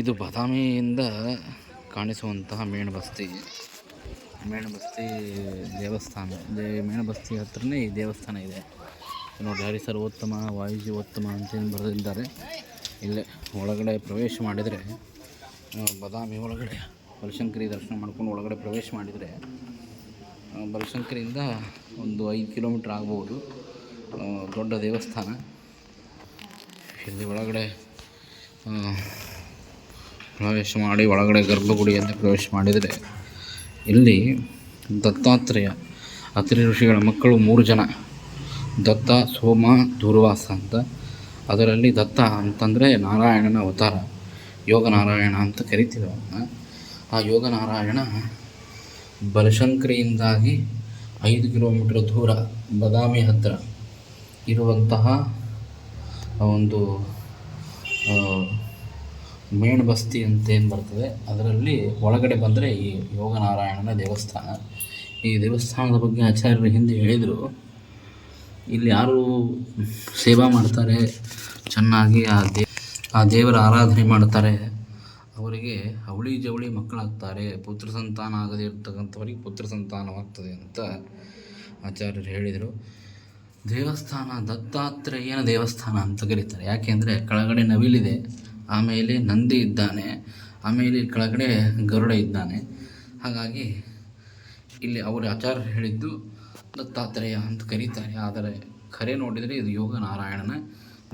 ಇದು ಬಾದಾಮಿಯಿಂದ ಕಾಣಿಸುವಂತಹ ಮೇಣಬಸ್ತಿ ಮೇಣಬಸ್ತಿ ದೇವಸ್ಥಾನ. ದೇ ಮೇಣಬಸ್ತಿ ಹತ್ರನೇ ಈ ದೇವಸ್ಥಾನ ಇದೆ. ನೋಡಿ ಹರಿ ಸರ್ವೋತ್ತಮ ವಾಯುಜಿ ಉತ್ತಮ ಅಂತೇನು ಬರೆದಿದ್ದಾರೆ. ಇಲ್ಲೇ ಒಳಗಡೆ ಪ್ರವೇಶ ಮಾಡಿದರೆ ಬಾದಾಮಿ ಒಳಗಡೆ ಬಲಶಂಕರಿ ದರ್ಶನ ಮಾಡ್ಕೊಂಡು ಒಳಗಡೆ ಪ್ರವೇಶ ಮಾಡಿದರೆ ಬಲಶಂಕರಿಯಿಂದ ಒಂದು ಐದು ಕಿಲೋಮೀಟ್ರ್ ಆಗ್ಬೋದು. ದೊಡ್ಡ ದೇವಸ್ಥಾನ. ಇಲ್ಲಿ ಒಳಗಡೆ ಪ್ರವೇಶ ಮಾಡಿ ಒಳಗಡೆ ಗರ್ಭಗುಡಿಯಲ್ಲಿ ಪ್ರವೇಶ ಮಾಡಿದರೆ ಇಲ್ಲಿ ದತ್ತಾತ್ರೇಯ ಅತ್ರಿ ಋಷಿಗಳ ಮಕ್ಕಳು ಮೂರು ಜನ. ದತ್ತ, ಸೋಮ, ದೂರ್ವಾಸ ಅಂತ. ಅದರಲ್ಲಿ ದತ್ತ ಅಂತಂದರೆ ನಾರಾಯಣನ ಅವತಾರ ಯೋಗ ನಾರಾಯಣ ಅಂತ ಕರಿತೀವಿ ಅವನ್ನ ಆ ಯೋಗ ನಾರಾಯಣ ಬಲಶಂಕರಿಯಿಂದಾಗಿ ಐದು ಕಿಲೋಮೀಟರ್ ದೂರ ಬದಾಮಿ ಹತ್ತಿರ ಇರುವಂತಹ ಒಂದು ಆ, ಮೇಣಬಸ್ತಿ ಅಂತ ಏನು ಬರ್ತದೆ ಅದರಲ್ಲಿ ಒಳಗಡೆ ಬಂದರೆ ಈ ಯೋಗನಾರಾಯಣನ ದೇವಸ್ಥಾನ. ಈ ದೇವಸ್ಥಾನದ ಬಗ್ಗೆ ಆಚಾರ್ಯರು ಹಿಂದೆ ಹೇಳಿದರು. ಇಲ್ಲಿ ಯಾರು ಸೇವಾ ಮಾಡ್ತಾರೆ ಚೆನ್ನಾಗಿ ಆ ದೇ ಆ ದೇವರ ಆರಾಧನೆ ಮಾಡ್ತಾರೆ ಅವರಿಗೆ ಅವಳಿ ಜವಳಿ ಮಕ್ಕಳಾಗ್ತಾರೆ ಪುತ್ರ ಸಂತಾನ ಆಗದೇ ಇರ್ತಕ್ಕಂಥವರಿಗೆ ಪುತ್ರ ಸಂತಾನವಾಗ್ತದೆ ಅಂತ ಆಚಾರ್ಯರು ಹೇಳಿದರು. ದೇವಸ್ಥಾನ ದತ್ತಾತ್ರೇಯನ ದೇವಸ್ಥಾನ ಅಂತ ಕರೀತಾರೆ. ಯಾಕೆಂದರೆ ಕೆಳಗಡೆ ನವಿಲಿದೆ. ಆಮೇಲೆ ನಂದಿ ಇದ್ದಾನೆ. ಆಮೇಲೆ ಕೆಳಗಡೆ ಗರುಡ ಇದ್ದಾನೆ. ಹಾಗಾಗಿ ಇಲ್ಲಿ ಅವರ ಆಚಾರ್ಯರು ಹೇಳಿದ್ದು ದತ್ತಾತ್ರೇಯ ಅಂತ ಕರೀತಾರೆ. ಆದರೆ ಖರೆ ನೋಡಿದರೆ ಇದು ಯೋಗ ನಾರಾಯಣನ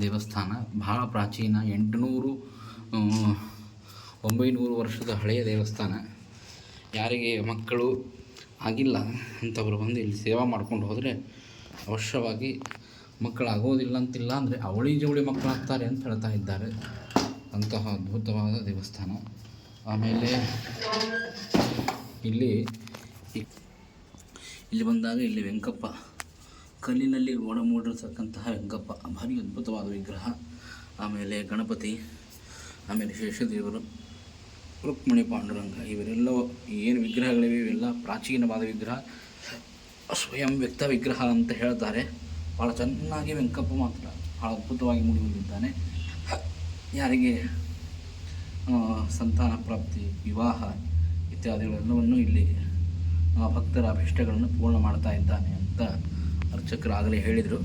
ದೇವಸ್ಥಾನ. ಬಹಳ ಪ್ರಾಚೀನ, ಎಂಟುನೂರು ಒಂಬೈನೂರು ವರ್ಷದ ಹಳೆಯ ದೇವಸ್ಥಾನ. ಯಾರಿಗೆ ಮಕ್ಕಳು ಆಗಿಲ್ಲ ಅಂಥವ್ರು ಬಂದು ಇಲ್ಲಿ ಸೇವಾ ಮಾಡ್ಕೊಂಡು ಹೋದರೆ ಅವಶ್ಯವಾಗಿ ಮಕ್ಕಳಾಗೋದಿಲ್ಲ ಅಂತಿಲ್ಲ ಅಂದರೆ ಅವಳಿ ಜವಳಿ ಮಕ್ಕಳಾಗ್ತಾರೆ ಅಂತ ಹೇಳ್ತಾ ಇದ್ದಾರೆ. ಅಂತಹ ಅದ್ಭುತವಾದ ದೇವಸ್ಥಾನ. ಆಮೇಲೆ ಇಲ್ಲಿ ಇಲ್ಲಿ ಬಂದಾಗ ಇಲ್ಲಿ ವೆಂಕಪ್ಪ. ಕಲ್ಲಿನಲ್ಲಿ ಒಡ ಮೂಡಿರ್ತಕ್ಕಂತಹ ವೆಂಕಪ್ಪ. ಭಾರಿ ಅದ್ಭುತವಾದ ವಿಗ್ರಹ. ಆಮೇಲೆ ಗಣಪತಿ. ಆಮೇಲೆ ಶೇಷದೇವರು. ರುಕ್ಮಿಣಿ ಪಾಂಡುರಂಗ. ಇವರೆಲ್ಲ ಏನು ವಿಗ್ರಹಗಳಿವೆ? ಇವೆಲ್ಲ ಪ್ರಾಚೀನವಾದ ವಿಗ್ರಹ. ಸ್ವಯಂ ವ್ಯಕ್ತ ವಿಗ್ರಹ ಅಂತ ಹೇಳ್ತಾರೆ. ಭಾಳ ಚೆನ್ನಾಗಿ ವೆಂಕಪ್ಪ ಮಾತ್ರ ಭಾಳ ಅದ್ಭುತವಾಗಿ ಮೂಡಿ ಬಂದಿದ್ದಾನೆ ಯಾರಿಗೆ? ಸಂತಾನ ಪ್ರಾಪ್ತಿ, ವಿವಾಹ ಇತ್ಯಾದಿಗಳೆಲ್ಲವನ್ನು ಇಲ್ಲಿ ಭಕ್ತರ ಅಭಿಷ್ಟಗಳನ್ನು ಪೂರ್ಣ ಮಾಡ್ತಾ ಇದ್ದಾನೆ ಅಂತ ಅರ್ಚಕರು ಆಗಲೇ ಹೇಳಿದರು.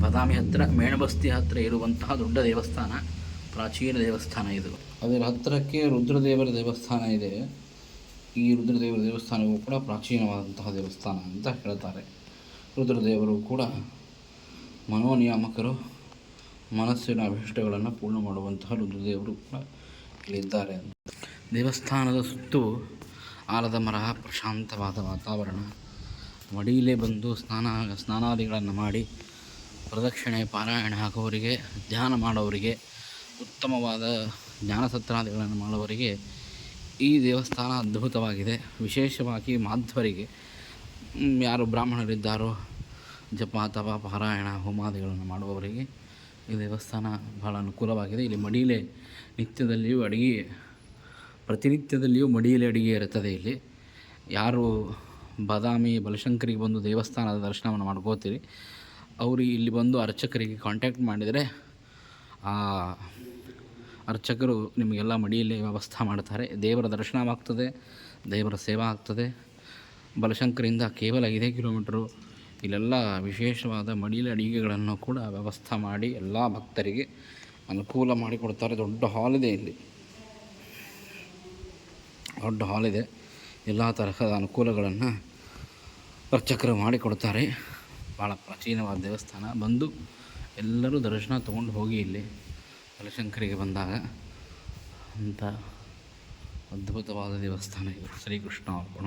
ಬದಾಮಿ ಹತ್ತಿರ ಮೇಣಬಸ್ತಿ ಹತ್ತಿರ ಇರುವಂತಹ ದೊಡ್ಡ ದೇವಸ್ಥಾನ, ಪ್ರಾಚೀನ ದೇವಸ್ಥಾನ ಇದು. ಅದರ ಹತ್ತಿರಕ್ಕೆ ರುದ್ರದೇವರ ದೇವಸ್ಥಾನ ಇದೆ. ಈ ರುದ್ರದೇವರ ದೇವಸ್ಥಾನವು ಕೂಡ ಪ್ರಾಚೀನವಾದಂತಹ ದೇವಸ್ಥಾನ ಅಂತ ಹೇಳ್ತಾರೆ. ರುದ್ರದೇವರು ಕೂಡ ಮನೋನಿಯಾಮಕರು. ಮನಸ್ಸಿನ ಅಭಿಷ್ಟಗಳನ್ನು ಪೂರ್ಣ ಮಾಡುವಂತಹ ರುದ್ರದೇವರು ಕೂಡ ಇಲ್ಲಿದ್ದಾರೆ ದೇವಸ್ಥಾನದ ಸುತ್ತು ಆಲದ ಮರ ಪ್ರಶಾಂತವಾದ ವಾತಾವರಣ. ಮಡಿಲೇ ಬಂದು ಸ್ನಾನ, ಸ್ನಾನಾದಿಗಳನ್ನು ಮಾಡಿ ಪ್ರದಕ್ಷಿಣೆ ಪಾರಾಯಣ ಹಾಕುವವರಿಗೆ, ಧ್ಯಾನ ಮಾಡೋವರಿಗೆ, ಉತ್ತಮವಾದ ಜ್ಞಾನಸತ್ರಾದಿಗಳನ್ನು ಮಾಡುವವರಿಗೆ ಈ ದೇವಸ್ಥಾನ ಅದ್ಭುತವಾಗಿದೆ. ವಿಶೇಷವಾಗಿ ಮಾಧ್ವರಿಗೆ. ಯಾರು ಬ್ರಾಹ್ಮಣರಿದ್ದಾರೋ, ಜಪ, ತಪ, ಪಾರಾಯಣ, ಹೋಮಾದಿಗಳನ್ನು ಮಾಡುವವರಿಗೆ ಈ ದೇವಸ್ಥಾನ ಬಹಳ ಅನುಕೂಲವಾಗಿದೆ. ಇಲ್ಲಿ ಮಡಿಲೆ ನಿತ್ಯದಲ್ಲಿಯೂ ಅಡುಗೆ, ಪ್ರತಿನಿತ್ಯದಲ್ಲಿಯೂ ಮಡಿಯಲ್ಲಿ ಅಡುಗೆ ಇರುತ್ತದೆ ಇಲ್ಲಿ. ಯಾರು ಬಾದಾಮಿ ಬಲಶಂಕರಿಗೆ ಬಂದು ದೇವಸ್ಥಾನದ ದರ್ಶನವನ್ನು ಮಾಡ್ಕೋತೀರಿ, ಅವರು ಇಲ್ಲಿ ಬಂದು ಅರ್ಚಕರಿಗೆ ಕಾಂಟ್ಯಾಕ್ಟ್ ಮಾಡಿದರೆ, ಆ ಅರ್ಚಕರು ನಿಮಗೆಲ್ಲ ಮಡಿಯಲ್ಲಿ ವ್ಯವಸ್ಥೆ ಮಾಡ್ತಾರೆ. ದೇವರ ದರ್ಶನವಾಗ್ತದೆ, ದೇವರ ಸೇವಾ ಆಗ್ತದೆ. ಬಲಶಂಕರಿಂದ ಕೇವಲ ಐದೇ ಕಿಲೋಮೀಟ್ರು ಇಲ್ಲೆಲ್ಲ ವಿಶೇಷವಾದ ಮಡಿಲ ಅಡಿಗೆಗಳನ್ನು ಕೂಡ ವ್ಯವಸ್ಥೆ ಮಾಡಿ ಎಲ್ಲ ಭಕ್ತರಿಗೆ ಅನುಕೂಲ ಮಾಡಿಕೊಡ್ತಾರೆ ದೊಡ್ಡ ಹಾಲ್ ಇದೆ ಇಲ್ಲಿ. ದೊಡ್ಡ ಹಾಲ್ ಇದೆ. ಎಲ್ಲ ತರಹದ ಅನುಕೂಲಗಳನ್ನು ಅರ್ಚಕರು ಮಾಡಿಕೊಡ್ತಾರೆ ಭಾಳ ಪ್ರಾಚೀನವಾದ ದೇವಸ್ಥಾನ. ಬಂದು ಎಲ್ಲರೂ ದರ್ಶನ ತೊಗೊಂಡು ಹೋಗಿ ಇಲ್ಲಿ ಬಲಶಂಕರಿಗೆ ಬಂದಾಗ ಅಂತ ಅದ್ಭುತವಾದ ದೇವಸ್ಥಾನ ಇದು. ಶ್ರೀಕೃಷ್ಣ ಅರ್ಪಣ.